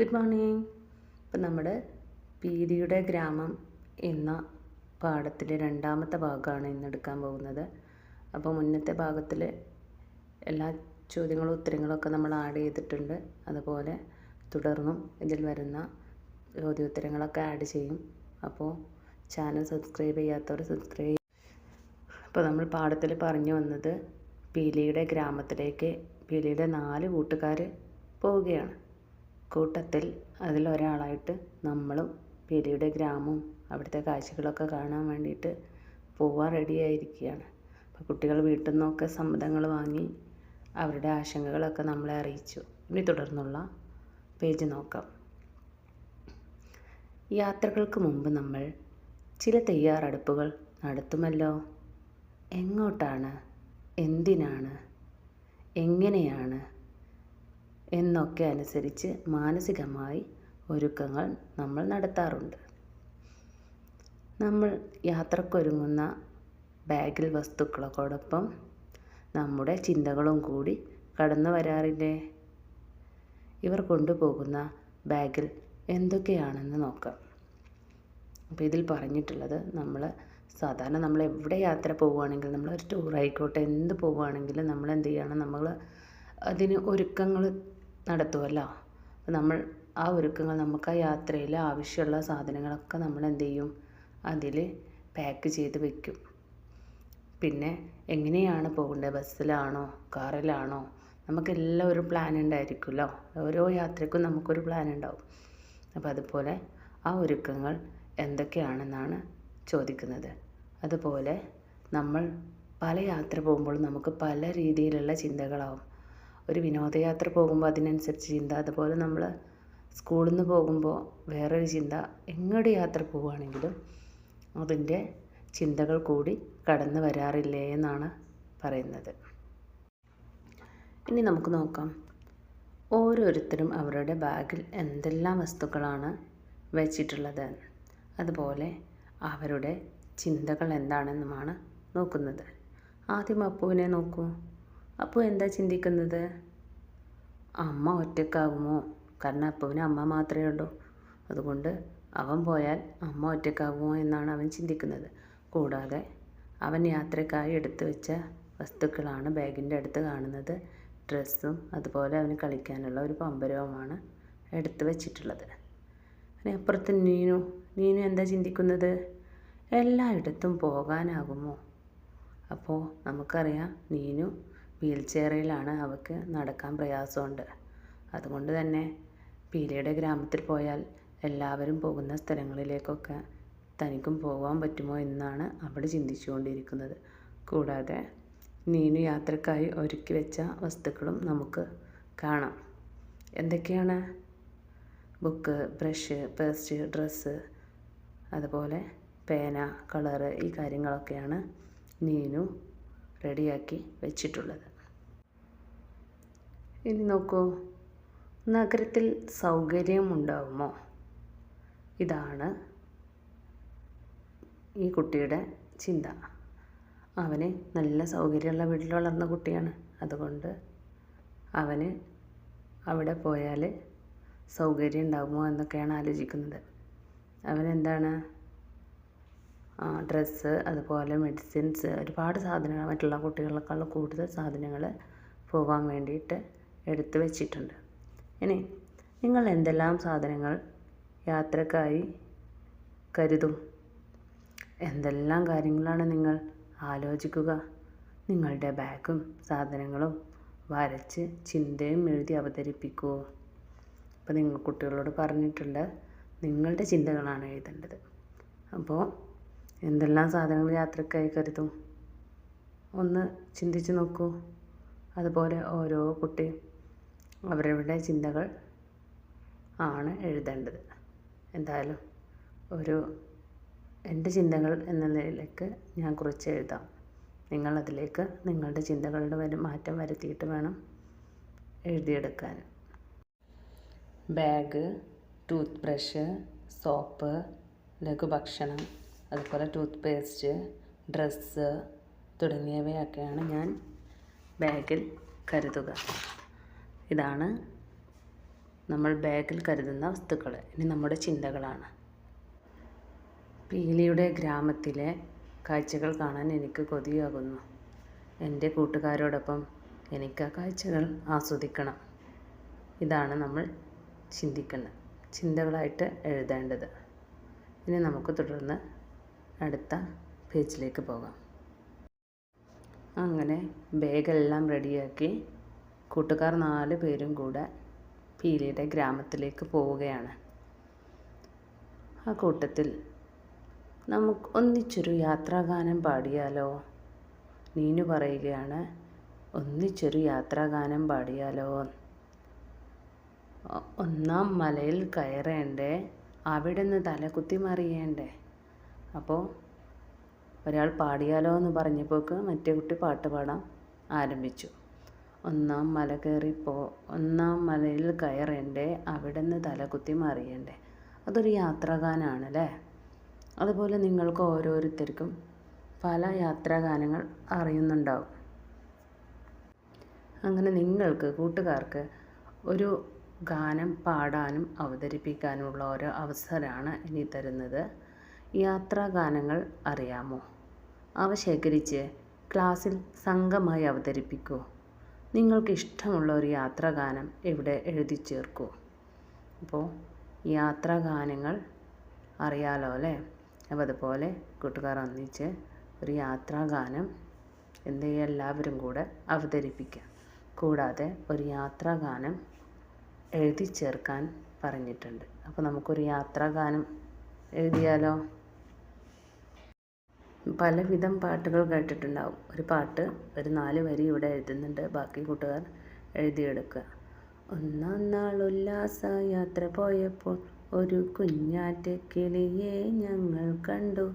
Good morning ഇപ്പം നമ്മുടെ പീരിയുടെ ഗ്രാമം എന്ന പാഠത്തിലെ രണ്ടാമത്തെ ഭാഗമാണ് ഇന്ന് എടുക്കാൻ പോകുന്നത്. അപ്പോൾ മുന്നത്തെ ഭാഗത്തിൽ എല്ലാ ചോദ്യങ്ങളും ഉത്തരങ്ങളൊക്കെ നമ്മൾ ആഡ് ചെയ്തിട്ടുണ്ട്. അതുപോലെ തുടർന്നും ഇതിൽ വരുന്ന ചോദ്യോത്തരങ്ങളൊക്കെ ആഡ് ചെയ്യും. അപ്പോൾ ചാനൽ സബ്സ്ക്രൈബ് ചെയ്യാത്തവർ സബ്സ്ക്രൈബ് അപ്പോൾ നമ്മൾ പാഠത്തിൽ പറഞ്ഞു വന്നത് പീലിയുടെ ഗ്രാമത്തിലേക്ക് പീലിയുടെ നാല് കൂട്ടുകാർ പോവുകയാണ്. കൂട്ടത്തിൽ അതിലൊരാളായിട്ട് നമ്മളും പീലിയുടെ ഗ്രാമവും അവിടുത്തെ കാഴ്ചകളൊക്കെ കാണാൻ വേണ്ടിയിട്ട് പോവാൻ റെഡിയായിരിക്കുകയാണ്. അപ്പോൾ കുട്ടികൾ വീട്ടിൽ നിന്നൊക്കെ സമ്മതങ്ങൾ വാങ്ങി അവരുടെ ആശങ്കകളൊക്കെ നമ്മളെ അറിയിച്ചു. ഇനി തുടർന്നുള്ള പേജ് നോക്കാം. യാത്രകൾക്ക് മുമ്പ് നമ്മൾ ചില തയ്യാറെടുപ്പുകൾ നടത്തുമല്ലോ? എങ്ങോട്ടാണ്? എന്തിനാണ്? എങ്ങനെയാണ്? എന്നൊക്കെ അനുസരിച്ച് മാനസികമായി ഒരുക്കങ്ങൾ നമ്മൾ നടത്താറുണ്ട്. നമ്മൾ യാത്രക്കൊരുങ്ങുന്ന ബാഗിൽ വസ്തുക്കളോടൊപ്പം നമ്മുടെ ചിന്തകളും കൂടി കടന്നു വരാറില്ലേ? ഇവർ കൊണ്ടുപോകുന്ന ബാഗിൽ എന്തൊക്കെയാണെന്ന് നോക്കാം. അപ്പോൾ ഇതിൽ പറഞ്ഞിട്ടുള്ളത് നമ്മൾ സാധാരണ നമ്മൾ എവിടെ യാത്ര പോവുകയാണെങ്കിലും നമ്മൾ ഒരു ടൂർ ആയിക്കോട്ടെ എന്ത് പോവുകയാണെങ്കിലും നമ്മൾ എന്ത് ചെയ്യണം? നമ്മൾ അതിന് ഒരുക്കങ്ങൾ നടത്തുമല്ലോ നമ്മൾ ആ ഒരുക്കങ്ങൾ നമുക്ക് ആ യാത്രയിൽ ആവശ്യമുള്ള സാധനങ്ങളൊക്കെ നമ്മൾ എന്ത് ചെയ്യും? അതിൽ പാക്ക് ചെയ്ത് വെക്കും. പിന്നെ എങ്ങനെയാണ് പോകേണ്ടത് ബസ്സിലാണോ? കാറിലാണോ? നമുക്കെല്ലാം ഒരു പ്ലാൻ ഉണ്ടായിരിക്കുമല്ലോ. ഓരോ യാത്രയ്ക്കും നമുക്കൊരു പ്ലാൻ ഉണ്ടാവും. അപ്പോൾ അതുപോലെ ആ ഒരുക്കങ്ങൾ എന്തൊക്കെയാണെന്നാണ് ചോദിക്കുന്നത്. അതുപോലെ നമ്മൾ പല യാത്ര പോകുമ്പോൾ നമുക്ക് പല രീതിയിലുള്ള ചിന്തകളാവും. ഒരു വിനോദയാത്ര പോകുമ്പോൾ അതിനനുസരിച്ച് ചിന്ത. അതുപോലെ നമ്മൾ സ്കൂളിൽ നിന്ന് പോകുമ്പോൾ വേറൊരു ചിന്ത. എങ്ങോട്ട് യാത്ര പോവുകയാണെങ്കിലും അതിന്റെ ചിന്തകൾ കൂടി കടന്നു വരാറില്ലേ എന്നാണ് പറയുന്നത്. ഇനി നമുക്ക് നോക്കാം. ഓരോരുത്തരും അവരുടെ ബാഗിൽ എന്തെല്ലാം വസ്തുക്കളാണ് വെച്ചിട്ടുള്ളത്. അതുപോലെ അവരുടെ ചിന്തകൾ എന്താണെന്നുമാണ് നോക്കുന്നത്. ആദ്യം അപ്പുവിനെ നോക്കൂ. അപ്പു എന്താ ചിന്തിക്കുന്നത്? അമ്മ ഒറ്റക്കാകുമോ? കാരണം അപ്പുവിന് അമ്മ മാത്രമേ ഉള്ളൂ. അതുകൊണ്ട് അവൻ പോയാൽ അമ്മ ഒറ്റക്കാകുമോ എന്നാണ് അവൻ ചിന്തിക്കുന്നത്. കൂടാതെ അവൻ യാത്രക്കായി എടുത്തു വെച്ച വസ്തുക്കളാണ് ബാഗിന്റെ അടുത്ത് കാണുന്നത്. ഡ്രസ്സും അതുപോലെ അവന് കളിക്കാനുള്ള ഒരു പമ്പരവുമാണ് എടുത്തു വെച്ചിട്ടുള്ളത്. അതിന് അപ്പുറത്ത് നീനു. നീനു എന്താ ചിന്തിക്കുന്നത്? എല്ലായിടത്തും പോകാനാകുമോ? അപ്പോൾ നമുക്കറിയാം നീനു വീൽ ചെയറിലാണ് അവൾക്ക് നടക്കാൻ പ്രയാസമുണ്ട്. അതുകൊണ്ട് തന്നെ പീലിയുടെ ഗ്രാമത്തിൽ പോയാൽ എല്ലാവരും പോകുന്ന സ്ഥലങ്ങളിലേക്കൊക്കെ തനിക്കും പോകാൻ പറ്റുമോ എന്നാണ് അവൾ ചിന്തിച്ചുകൊണ്ടിരിക്കുന്നത്. കൂടാതെ നീനു യാത്രക്കായി ഒരുക്കി വെച്ച വസ്തുക്കളും നമുക്ക് കാണാം. എന്തൊക്കെയാണ്? ബുക്ക് ബ്രഷ് പേസ്റ്റ് ഡ്രസ്സ് അതുപോലെ പേന കളറ് ഈ കാര്യങ്ങളൊക്കെയാണ് നീനു റെഡിയാക്കി വെച്ചിട്ടുള്ളത്. ഇനി നോക്കൂ. നഗരത്തിൽ സൗകര്യമുണ്ടാവുമോ? ഇതാണ് ഈ കുട്ടിയുടെ ചിന്ത. അവന് നല്ല സൗകര്യമുള്ള വീട്ടിൽ വളർന്ന കുട്ടിയാണ്. അതുകൊണ്ട് അവന് അവിടെ പോയാൽ സൗകര്യം ഉണ്ടാകുമോ എന്നൊക്കെയാണ് ആലോചിക്കുന്നത്. അവനെന്താണ് ഡ്രസ്സ് അതുപോലെ മെഡിസിൻസ് ഒരുപാട് സാധനങ്ങൾ മറ്റുള്ള കുട്ടികളെക്കാളും കൂടുതൽ സാധനങ്ങൾ പോകാൻ വേണ്ടിയിട്ട് എടുത്തു വെച്ചിട്ടുണ്ട്. ഇനി നിങ്ങൾ എന്തെല്ലാം സാധനങ്ങൾ യാത്രക്കായി കരുതും? എന്തെല്ലാം കാര്യങ്ങളാണ് നിങ്ങൾ ആലോചിക്കുക? നിങ്ങളുടെ ബാഗും സാധനങ്ങളും വരച്ച് ചിന്തയും എഴുതി അവതരിപ്പിക്കൂ അപ്പോൾ നിങ്ങൾ കുട്ടികളോട് പറഞ്ഞിട്ടുണ്ട് നിങ്ങളുടെ ചിന്തകളാണ് എഴുതേണ്ടത്. അപ്പോൾ എന്തെല്ലാം സാധനങ്ങൾ യാത്രക്കായി കരുതും? ഒന്ന് ചിന്തിച്ച് നോക്കൂ. അതുപോലെ ഓരോ കുട്ടിയും അവരവരുടെ ചിന്തകൾ ആണ് എഴുതേണ്ടത്. എന്തായാലും ഒരു എന്റെ ചിന്തകൾ എന്ന നിലയിലേക്ക് ഞാൻ കുറിച്ച് എഴുതാം. നിങ്ങളതിലേക്ക് നിങ്ങളുടെ ചിന്തകളുടെ വരെ മാറ്റം വരുത്തിയിട്ട് വേണം എഴുതിയെടുക്കാൻ. ബാഗ് ടൂത്ത് ബ്രഷ് സോപ്പ് ലഘുഭക്ഷണം അതുപോലെ ടൂത്ത് പേസ്റ്റ് ഡ്രസ്സ് തുടങ്ങിയവയൊക്കെയാണ് ഞാൻ ബാഗിൽ കരുതുക. ഇതാണ് നമ്മൾ ബാഗിൽ കരുതുന്ന വസ്തുക്കൾ. ഇനി നമ്മുടെ ചിന്തകളാണ്. പീലിയുടെ ഗ്രാമത്തിലെ കാഴ്ചകൾ കാണാൻ എനിക്ക് കൊതിയാകുന്നു. എന്റെ കൂട്ടുകാരോടൊപ്പം എനിക്ക് ആ കാഴ്ചകൾ ആസ്വദിക്കണം. ഇതാണ് നമ്മൾ ചിന്തിക്കുന്നത് ചിന്തകളായിട്ട് എഴുതേണ്ടത്. ഇനി നമുക്ക് തുടർന്ന് അടുത്ത പേജിലേക്ക് പോകാം. അങ്ങനെ ബാഗെല്ലാം റെഡിയാക്കി കൂട്ടുകാർ നാല് പേരും കൂടെ പീലിയുടെ ഗ്രാമത്തിലേക്ക് പോവുകയാണ്. ആ കൂട്ടത്തിൽ നമുക്ക് ഒന്നിച്ചൊരു യാത്രാഗാനം പാടിയാലോ? നീനു പറയുകയാണ് ഒന്നിച്ചൊരു യാത്രാഗാനം പാടിയാലോ? ഒന്നാം മലയിൽ കയറേണ്ടേ അവിടെ നിന്ന് തലകുത്തി മറിയേണ്ടേ? അപ്പോൾ ഒരാൾ പാടിയാലോ എന്ന് പറഞ്ഞപ്പോൾക്ക് മറ്റേ കുട്ടി പാട്ട് പാടാൻ ആരംഭിച്ചു. ഒന്നാം മല കയറിപ്പോ ഒന്നാം മലയിൽ കയറേണ്ടേ അവിടെ നിന്ന് തലകുത്തി മറിയണ്ടേ. അതൊരു യാത്രാഗാനാണ് അല്ലേ? അതുപോലെ നിങ്ങൾക്ക് ഓരോരുത്തർക്കും പല യാത്രാഗാനങ്ങൾ അറിയുന്നുണ്ടാവും. അങ്ങനെ നിങ്ങൾക്ക് കൂട്ടുകാർക്ക് ഒരു ഗാനം പാടാനും അവതരിപ്പിക്കാനുമുള്ള ഓരോ അവസരമാണ് ഇനി തരുന്നത്. യാത്രാഗാനങ്ങൾ അറിയാമോ? അവ ശേഖരിച്ച് ക്ലാസ്സിൽ സംഘമായി അവതരിപ്പിക്കൂ. നിങ്ങൾക്ക് ഇഷ്ടമുള്ള ഒരു യാത്രാഗാനം ഇവിടെ എഴുതി ചേർക്കൂ. അപ്പോൾ യാത്രാഗാനങ്ങൾ അറിയാലോ അല്ലേ? അപ്പോൾ അതുപോലെ കൂട്ടുകാർ ഒന്നിച്ച് ഒരു യാത്രാഗാനം എന്ത് ചെയ്യുക? എല്ലാവരും കൂടെ അവതരിപ്പിക്കുക. കൂടാതെ ഒരു യാത്രാഗാനം എഴുതി ചേർക്കാൻ പറഞ്ഞിട്ടുണ്ട്. അപ്പോൾ നമുക്കൊരു യാത്രാഗാനം എഴുതിയാലോ? പലവിധം പാട്ടുകൾ കേട്ടിട്ടുണ്ടാവും. ഒരു പാട്ട് ഒരു നാല് വരി ഇവിടെ എഴുതുന്നുണ്ട്. ബാക്കി കൂട്ടുകാർ എഴുതിയെടുക്കുക. ഒന്നാം നാൾ ഉല്ലാസ യാത്ര പോയപ്പോൾ ഒരു കുഞ്ഞാറ്റ കിളിയെ ഞങ്ങൾ കണ്ടു.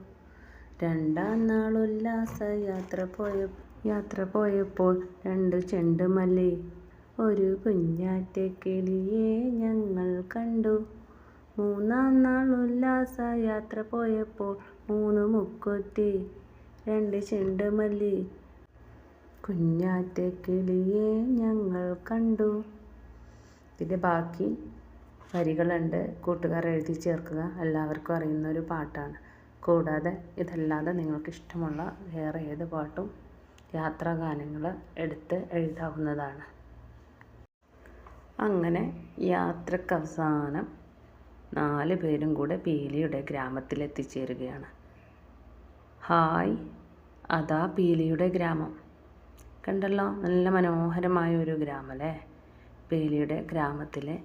രണ്ടാം നാൾ ഉല്ലാസ യാത്ര പോയ യാത്ര പോയപ്പോൾ രണ്ട് ചെണ്ടുമല്ലി. ഒരു കുഞ്ഞാറ്റ കിളിയെ ഞങ്ങൾ കണ്ടു. മൂന്നാം നാൾ ഉല്ലാസ യാത്ര പോയപ്പോൾ മൂന്ന് മുക്കുറ്റി രണ്ട് ചെണ്ടുമല്ലി. കുഞ്ഞാറ്റ കിളിയെ ഞങ്ങൾ കണ്ടു. ഇതിന്റെ ബാക്കി വരികളുണ്ട്. കൂട്ടുകാർ എഴുതി ചേർക്കുക. എല്ലാവർക്കും അറിയുന്ന ഒരു പാട്ടാണ്. കൂടാതെ ഇതല്ലാതെ നിങ്ങൾക്ക് ഇഷ്ടമുള്ള വേറെ ഏത് പാട്ടും യാത്രാഗാനങ്ങൾ എടുത്ത് എഴുതാവുന്നതാണ്. അങ്ങനെ യാത്രയ്ക്ക് അവസാനം നാല് പേരും കൂടെ പീലിയുടെ ഗ്രാമത്തിലെത്തിച്ചേരുകയാണ്. ഹായ് അതാ പീലിയുടെ ഗ്രാമം. കണ്ടല്ലോ നല്ല മനോഹരമായ ഒരു ഗ്രാമം അല്ലേ പീലിയുടെ ഗ്രാമത്തിലെ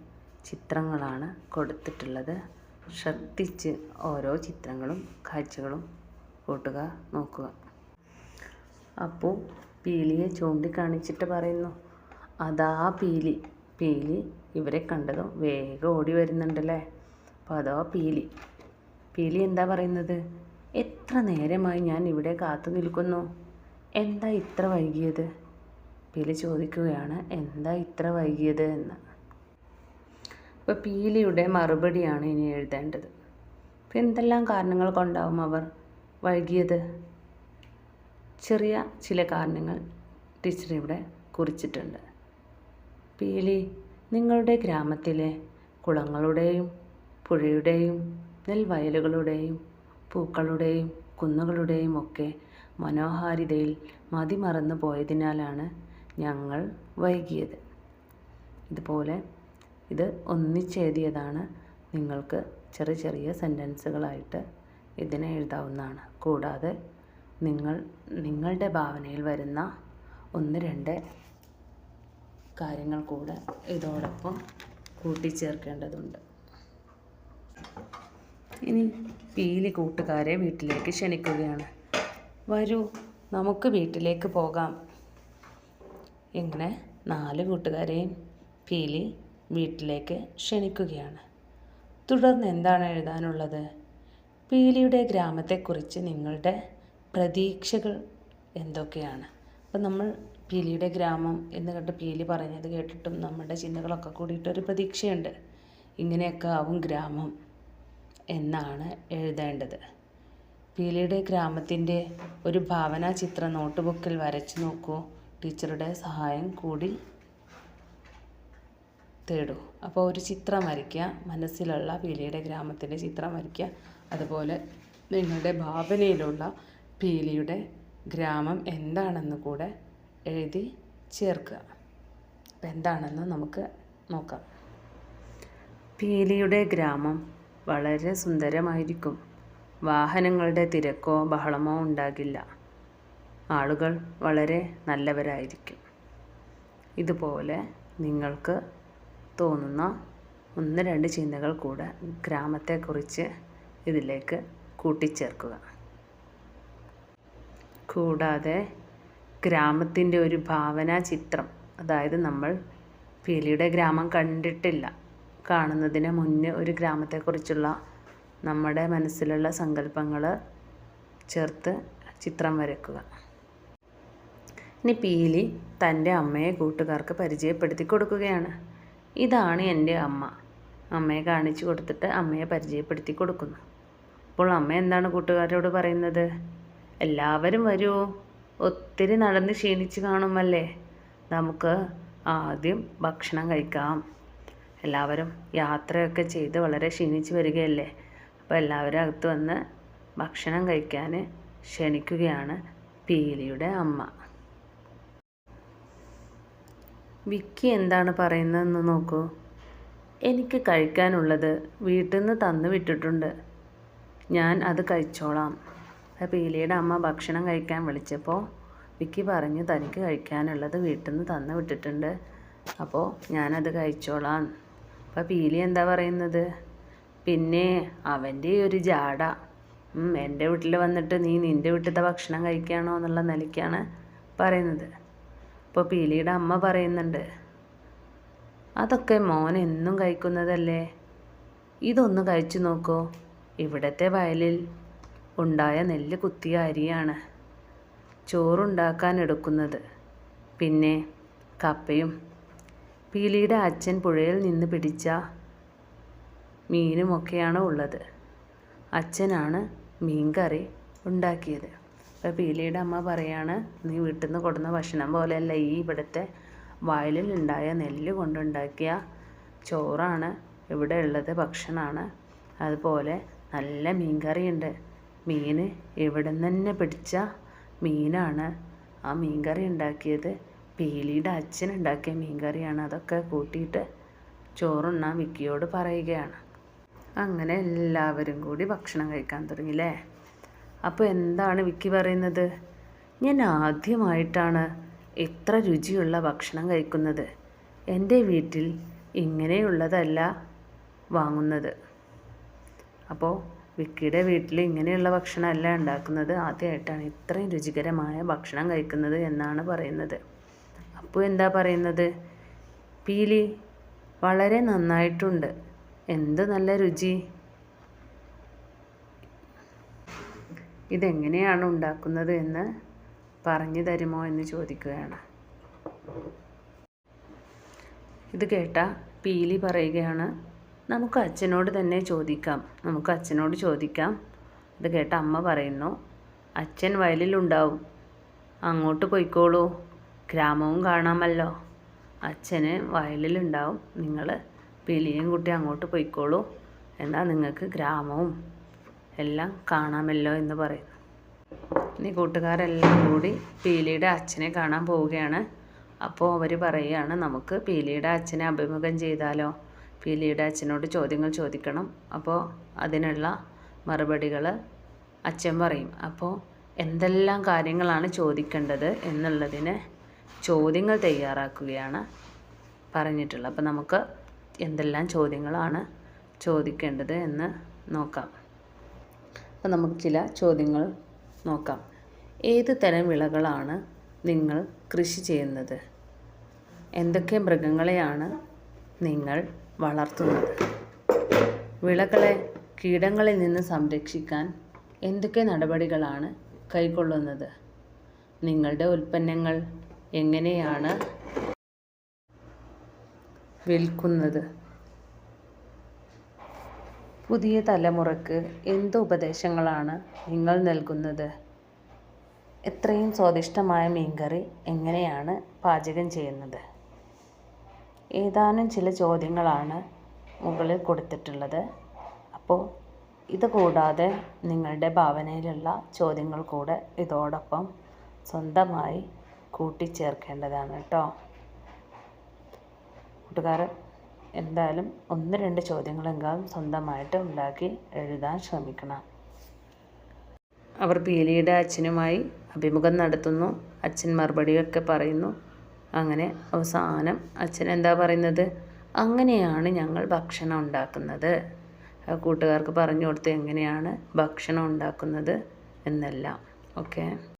ചിത്രങ്ങളാണ് കൊടുത്തിട്ടുള്ളത്. ശ്രദ്ധിച്ച് ഓരോ ചിത്രങ്ങളും കാഴ്ചകളും കൂട്ടുക നോക്കുക. അപ്പോൾ പീലിയെ ചൂണ്ടിക്കാണിച്ചിട്ട് പറയുന്നു അതാ പീലി. പീലി ഇവരെ കണ്ടതും വേഗം ഓടി വരുന്നുണ്ടല്ലേ? അപ്പോൾ അതോ പീലി. പീലി എന്താ പറയുന്നത്? എത്ര നേരമായി ഞാൻ ഇവിടെ കാത്തു നിൽക്കുന്നു. എന്താ ഇത്ര വൈകിയത്? പീലി ചോദിക്കുകയാണ്. എന്താ ഇത്ര വൈകിയത് എന്ന്. അപ്പോൾ പീലിയുടെ മറുപടിയാണ് ഇനി എഴുതേണ്ടത്. അപ്പോൾ എന്തെല്ലാം കാരണങ്ങൾ കൊണ്ടാവും അവർ വൈകിയത്? ചെറിയ ചില കാരണങ്ങൾ ടീച്ചർ ഇവിടെ കുറിച്ചിട്ടുണ്ട്. പീലി നിങ്ങളുടെ ഗ്രാമത്തിലെ കുളങ്ങളുടെയും പുഴയുടെയും നെൽവയലുകളുടെയും പൂക്കളുടെയും കുന്നുകളുടെയും ഒക്കെ മനോഹാരിതയിൽ മതിമറന്നു പോയതിനാലാണ് ഞങ്ങൾ വൈകിയത്. ഇതുപോലെ ഇത് ഒന്നിച്ചെഴുതിയതാണ് നിങ്ങൾക്ക് ചെറിയ ചെറിയ സെന്റൻസുകളായിട്ട് ഇതിനെ എഴുതാവുന്നതാണ്. കൂടാതെ നിങ്ങൾ നിങ്ങളുടെ ഭാവനയിൽ വരുന്ന ഒന്ന് രണ്ട് കാര്യങ്ങൾ കൂടെ ഇതോടൊപ്പം കൂട്ടിച്ചേർക്കേണ്ടതുണ്ട്. ഇനി പീലി കൂട്ടുകാരെ വീട്ടിലേക്ക് ക്ഷണിക്കുകയാണ്. വരൂ നമുക്ക് വീട്ടിലേക്ക് പോകാം. ഇങ്ങനെ നാല് കൂട്ടുകാരെയും പീലി വീട്ടിലേക്ക് ക്ഷണിക്കുകയാണ്. തുടർന്ന് എന്താണ് എഴുതാനുള്ളത്? പീലിയുടെ ഗ്രാമത്തെക്കുറിച്ച് നിങ്ങളുടെ പ്രതീക്ഷകൾ എന്തൊക്കെയാണ്? അപ്പം നമ്മൾ പീലിയുടെ ഗ്രാമം എന്ന് കണ്ട് പീലി പറഞ്ഞത് കേട്ടിട്ടും നമ്മുടെ ചിന്തകളൊക്കെ കൂടിയിട്ടൊരു പ്രതീക്ഷയുണ്ട്. ഇങ്ങനെയൊക്കെ ആവും ഗ്രാമം. എന്നാണ് എഴുതേണ്ടത്. പീലിയുടെ ഗ്രാമത്തിന്റെ ഒരു ഭാവനാ ചിത്രം നോട്ട്ബുക്കിൽ വരച്ചു നോക്കൂ. ടീച്ചറുടെ സഹായം കൂടി തേടൂ. അപ്പോൾ ഒരു ചിത്രം വരയ്ക്കുക. മനസ്സിലുള്ള പീലിയുടെ ഗ്രാമത്തിന്റെ ചിത്രം വരയ്ക്കുക. അതുപോലെ നിങ്ങളുടെ ഭാവനയിലുള്ള പീലിയുടെ ഗ്രാമം എന്താണെന്ന് കൂടെ എഴുതി ചേർക്കുക. അപ്പം എന്താണെന്ന് നമുക്ക് നോക്കാം. പീലിയുടെ ഗ്രാമം വളരെ സുന്ദരമായിരിക്കും. വാഹനങ്ങളുടെ തിരക്കോ ബഹളമോ ഉണ്ടാകില്ല. ആളുകൾ വളരെ നല്ലവരായിരിക്കും. ഇതുപോലെ നിങ്ങൾക്ക് തോന്നുന്ന ഒന്ന് രണ്ട് ചിന്തകൾ കൂടെ ഗ്രാമത്തെക്കുറിച്ച് ഇതിലേക്ക് കൂട്ടിച്ചേർക്കുക. കൂടാതെ ഗ്രാമത്തിന്റെ ഒരു ഭാവനാ ചിത്രം അതായത് നമ്മൾ പേലിയുടെ ഗ്രാമം കണ്ടിട്ടില്ല കാണുന്നതിന് മുന്നേ ഒരു ഗ്രാമത്തെക്കുറിച്ചുള്ള നമ്മുടെ മനസ്സിലുള്ള സങ്കല്പങ്ങൾ ചേർത്ത് ചിത്രം വരയ്ക്കുക. ഇനി പീലി തന്റെ അമ്മയെ കൂട്ടുകാർക്ക് പരിചയപ്പെടുത്തി കൊടുക്കുകയാണ്. ഇതാണ് എന്റെ അമ്മ. അമ്മയെ കാണിച്ചു കൊടുത്തിട്ട് അമ്മയെ പരിചയപ്പെടുത്തി കൊടുക്കുന്നു. അപ്പോൾ അമ്മ എന്താണ് കൂട്ടുകാരോട് പറയുന്നത്? എല്ലാവരും വരൂ. ഒത്തിരി നടന്ന് ക്ഷീണിച്ച് കാണുമല്ലേ നമുക്ക് ആദ്യം ഭക്ഷണം കഴിക്കാം. എല്ലാവരും യാത്രയൊക്കെ ചെയ്ത് വളരെ ക്ഷീണിച്ച് വരികയല്ലേ? അപ്പോൾ എല്ലാവരും അകത്ത് വന്ന് ഭക്ഷണം കഴിക്കാൻ ക്ഷണിക്കുകയാണ് പീലിയുടെ അമ്മ. വിക്കി എന്താണ് പറയുന്നതെന്ന് നോക്കൂ. എനിക്ക് കഴിക്കാനുള്ളത് വീട്ടിൽ നിന്ന് തന്നു വിട്ടിട്ടുണ്ട്. ഞാൻ അത് കഴിച്ചോളാം. പീലിയുടെ അമ്മ ഭക്ഷണം കഴിക്കാൻ വിളിച്ചപ്പോൾ വിക്കി പറഞ്ഞു തനിക്ക് കഴിക്കാനുള്ളത് വീട്ടിൽ നിന്ന് തന്നു വിട്ടിട്ടുണ്ട്. അപ്പോൾ ഞാനത് കഴിച്ചോളാം. അപ്പോൾ പീലി എന്താ പറയുന്നത്? പിന്നെ അവന്റെ ഒരു ജാട. എന്റെ വീട്ടിൽ വന്നിട്ട് നീ നിന്റെ വീട്ടിലത്തെ ഭക്ഷണം കഴിക്കുകയാണോ എന്നുള്ള നിലയ്ക്കാണ് പറയുന്നത്. അപ്പോൾ പീലിയുടെ അമ്മ പറയുന്നുണ്ട് അതൊക്കെ മോൻ എന്നും കഴിക്കുന്നതല്ലേ? ഇതൊന്ന് കഴിച്ചു നോക്കൂ. ഇവിടത്തെ വയലിൽ ഉണ്ടായ നെല്ല് കുത്തിയ അരിയാണ് ചോറുണ്ടാക്കാൻ എടുക്കുന്നത്. പിന്നെ കപ്പയും പീലിയുടെ അച്ഛൻ പുഴയിൽ നിന്ന് പിടിച്ച മീനുമൊക്കെയാണ് ഉള്ളത്? അച്ഛനാണ് മീൻകറി ഉണ്ടാക്കിയത്. അപ്പോൾ പീലിയുടെ അമ്മ പറയാണ് നീ വീട്ടിൽ നിന്ന് കൊടുന്ന ഭക്ഷണം പോലെയല്ല ഈ ഇവിടുത്തെ വയലിലുണ്ടായ നെല്ല് കൊണ്ടുണ്ടാക്കിയ ചോറാണ്. ഇവിടെ ഉള്ളത് ഭക്ഷണമാണ്. അതുപോലെ നല്ല മീൻകറിയുണ്ട്. മീൻ ഇവിടെ നിന്ന് തന്നെ പിടിച്ച മീനാണ് ആ മീൻകറി ഉണ്ടാക്കിയത്. പീലിയുടെ അച്ഛൻ ഉണ്ടാക്കിയ മീൻകറിയാണ് അതൊക്കെ കൂട്ടിയിട്ട് ചോറുണ്ണാൻ വിക്കിയോട് പറയുകയാണ്. അങ്ങനെ എല്ലാവരും കൂടി ഭക്ഷണം കഴിക്കാൻ തുടങ്ങി തുടങ്ങിയില്ലേ? അപ്പോൾ എന്താണ് വിക്കി പറയുന്നത്? ഞാൻ ആദ്യമായിട്ടാണ് ഇത്ര രുചിയുള്ള ഭക്ഷണം കഴിക്കുന്നത്. എന്റെ വീട്ടിൽ ഇങ്ങനെയുള്ളതല്ല വാങ്ങുന്നത്. അപ്പോൾ വിക്കിയുടെ വീട്ടിൽ ഇങ്ങനെയുള്ള ഭക്ഷണമല്ല ഉണ്ടാക്കുന്നത്. ആദ്യമായിട്ടാണ് ഇത്രയും രുചികരമായ ഭക്ഷണം കഴിക്കുന്നത് എന്നാണ് പറയുന്നത്. അപ്പോൾ എന്താ പറയുന്നത്? പീലി വളരെ നന്നായിട്ടുണ്ട്. എന്ത് നല്ല രുചി. ഇതെങ്ങനെയാണ് ഉണ്ടാക്കുന്നത് എന്ന് പറഞ്ഞു തരുമോ എന്ന് ചോദിക്കുകയാണ്. ഇത് കേട്ട പീലി പറയുകയാണ് നമുക്ക് അച്ഛനോട് തന്നെ ചോദിക്കാം. നമുക്ക് അച്ഛനോട് ചോദിക്കാം. ഇത് കേട്ട അമ്മ പറയുന്നു അച്ഛൻ വയലിലുണ്ടാവും. അങ്ങോട്ട് പോയിക്കോളൂ. ഗ്രാമവും കാണാമല്ലോ. അച്ഛന് വയലിലുണ്ടാവും. നിങ്ങൾ പിലിയും കുട്ടി അങ്ങോട്ട് പോയിക്കോളൂ. എന്നാൽ നിങ്ങൾക്ക് ഗ്രാമവും എല്ലാം കാണാമല്ലോ എന്ന് പറയുന്നു. ഇനി കൂട്ടുകാരെല്ലാം കൂടി പീലിയുടെ അച്ഛനെ കാണാൻ പോവുകയാണ്. അപ്പോൾ അവർ പറയുകയാണ് നമുക്ക് പീലിയുടെ അച്ഛനെ അഭിമുഖം ചെയ്താലോ? പീലിയുടെ അച്ഛനോട് ചോദ്യങ്ങൾ ചോദിക്കണം. അപ്പോൾ അതിനുള്ള മറുപടികൾ അച്ഛൻ പറയും. അപ്പോൾ എന്തെല്ലാം കാര്യങ്ങളാണ് ചോദിക്കേണ്ടത് എന്നുള്ളതിന് ചോദ്യങ്ങൾ തയ്യാറാക്കുകയാണ് പറഞ്ഞിട്ടുള്ളത്. അപ്പോൾ നമുക്ക് എന്തെല്ലാം ചോദ്യങ്ങളാണ് ചോദിക്കേണ്ടത് എന്ന് നോക്കാം. അപ്പോൾ നമുക്ക് ചില ചോദ്യങ്ങൾ നോക്കാം. ഏത് തരം വിളകളാണ് നിങ്ങൾ കൃഷി ചെയ്യുന്നത്? എന്തൊക്കെ മൃഗങ്ങളെയാണ് നിങ്ങൾ വളർത്തുന്നത്? വിളകളെ കീടങ്ങളിൽ നിന്ന് സംരക്ഷിക്കാൻ എന്തൊക്കെ നടപടികളാണ് കൈക്കൊള്ളുന്നത്? നിങ്ങളുടെ ഉൽപ്പന്നങ്ങൾ എങ്ങനെയാണ് വിൽക്കുന്നത്? പുതിയ തലമുറയ്ക്ക് എന്ത് ഉപദേശങ്ങളാണ് നിങ്ങൾ നൽകുന്നത്? എത്രയും സ്വാദിഷ്ടമായ മീൻകറി എങ്ങനെയാണ് പാചകം ചെയ്യുന്നത്? ഏതാനും ചില ചോദ്യങ്ങളാണ് മുകളിൽ കൊടുത്തിട്ടുള്ളത്. അപ്പോൾ ഇത് കൂടാതെ നിങ്ങളുടെ ഭാവനയിലുള്ള ചോദ്യങ്ങൾ കൂടെ ഇതോടൊപ്പം സ്വന്തമായി കൂട്ടിച്ചേർക്കേണ്ടതാണ് കേട്ടോ. കൂട്ടുകാർ എന്തായാലും ഒന്ന് രണ്ട് ചോദ്യങ്ങളെങ്കിലും സ്വന്തമായിട്ട് ഉണ്ടാക്കി എഴുതാൻ ശ്രമിക്കണം. അവർ പീലിയുടെ അച്ഛനുമായി അഭിമുഖം നടത്തുന്നു. അച്ഛൻ മറുപടിയൊക്കെ പറയുന്നു. അങ്ങനെ അവസാനം അച്ഛൻ എന്താ പറയുന്നത്? അങ്ങനെയാണ് ഞങ്ങൾ ഭക്ഷണം ഉണ്ടാക്കുന്നത്. കൂട്ടുകാർക്ക് പറഞ്ഞു കൊടുത്ത് എങ്ങനെയാണ് ഭക്ഷണം ഉണ്ടാക്കുന്നത് എന്നെല്ലാം. ഓക്കെ.